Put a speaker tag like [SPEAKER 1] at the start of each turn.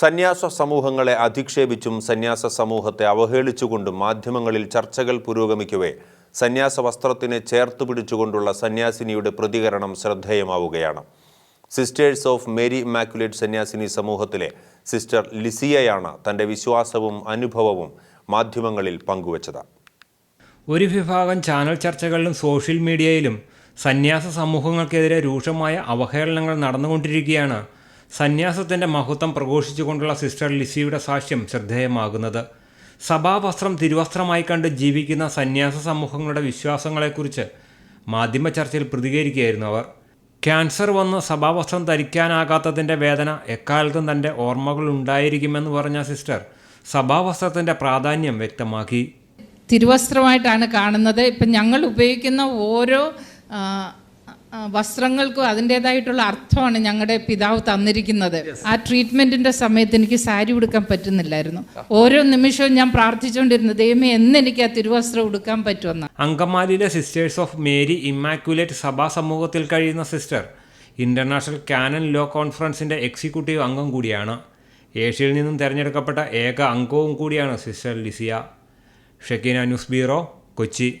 [SPEAKER 1] സന്യാസ സമൂഹങ്ങളെ അധിക്ഷേപിച്ചും സന്യാസ സമൂഹത്തെ അവഹേളിച്ചുകൊണ്ടും മാധ്യമങ്ങളിൽ ചർച്ചകൾ പുരോഗമിക്കവേ സന്യാസ വസ്ത്രത്തിനെ ചേർത്ത് പിടിച്ചുകൊണ്ടുള്ള സന്യാസിനിയുടെ പ്രതികരണം ശ്രദ്ധേയമാവുകയാണ്. സിസ്റ്റേഴ്സ് ഓഫ് മേരി ഇമാക്കുലേറ്റ് സന്യാസിനി സമൂഹത്തിലെ സിസ്റ്റർ ലിസിയയാണ് തന്റെ വിശ്വാസവും അനുഭവവും മാധ്യമങ്ങളിൽ പങ്കുവച്ചത്.
[SPEAKER 2] ഒരു വിഭാഗം ചാനൽ ചർച്ചകളിലും സോഷ്യൽ മീഡിയയിലും സന്യാസ സമൂഹങ്ങൾക്കെതിരെ രൂക്ഷമായ അവഹേളനങ്ങൾ നടന്നുകൊണ്ടിരിക്കുകയാണ് സന്യാസത്തിന്റെ മഹത്വം പ്രഘോഷിച്ചുകൊണ്ടുള്ള സിസ്റ്റർ ലിസിയുടെ സാക്ഷ്യം ശ്രദ്ധേയമാകുന്നത്. സഭാവസ്ത്രം തിരുവസ്ത്രമായി കണ്ട് ജീവിക്കുന്ന സന്യാസ സമൂഹങ്ങളുടെ വിശ്വാസങ്ങളെക്കുറിച്ച് മാധ്യമ ചർച്ചയിൽ പ്രതികരിക്കുകയായിരുന്നു അവർ. ക്യാൻസർ വന്ന് സഭാവസ്ത്രം ധരിക്കാനാകാത്തതിന്റെ വേദന എക്കാലത്തും തന്റെ ഓർമ്മകൾ ഉണ്ടായിരിക്കുമെന്ന് പറഞ്ഞ സിസ്റ്റർ സഭാവസ്ത്രത്തിന്റെ പ്രാധാന്യം വ്യക്തമാക്കി.
[SPEAKER 3] തിരുവസ്ത്രമായിട്ടാണ് കാണുന്നത്. ഇപ്പം ഞങ്ങൾ ഉപയോഗിക്കുന്ന ഓരോ വസ്ത്രങ്ങൾക്കും അതിന്റെതായിട്ടുള്ള അർത്ഥമാണ് ഞങ്ങളുടെ പിതാവ് തന്നിരിക്കുന്നത്. ആ ട്രീറ്റ്മെന്റിന്റെ സമയത്ത് എനിക്ക് സാരി ഉടുക്കാൻ പറ്റുന്നില്ലായിരുന്നു. ഓരോ നിമിഷവും ഞാൻ പ്രാർത്ഥിച്ചുകൊണ്ടിരുന്നു ദൈവമേ എന്ന് എനിക്ക് ആ തിരുവസ്ത്രം ഉടുക്കാൻ പറ്റുമെന്ന്.
[SPEAKER 2] അങ്കമാലിയിലെ സിസ്റ്റേഴ്സ് ഓഫ് മേരി ഇമ്മാക്കുലേറ്റ് സഭാ സമൂഹത്തിൽ കഴിയുന്ന സിസ്റ്റർ ഇന്റർനാഷണൽ കാനൻ ലോ കോൺഫറൻസിന്റെ എക്സിക്യൂട്ടീവ് അംഗം കൂടിയാണ്. ഏഷ്യയിൽ നിന്നും തിരഞ്ഞെടുക്കപ്പെട്ട ഏക അംഗവും കൂടിയാണ് sister Lisia Shekinah news bureau Kochi.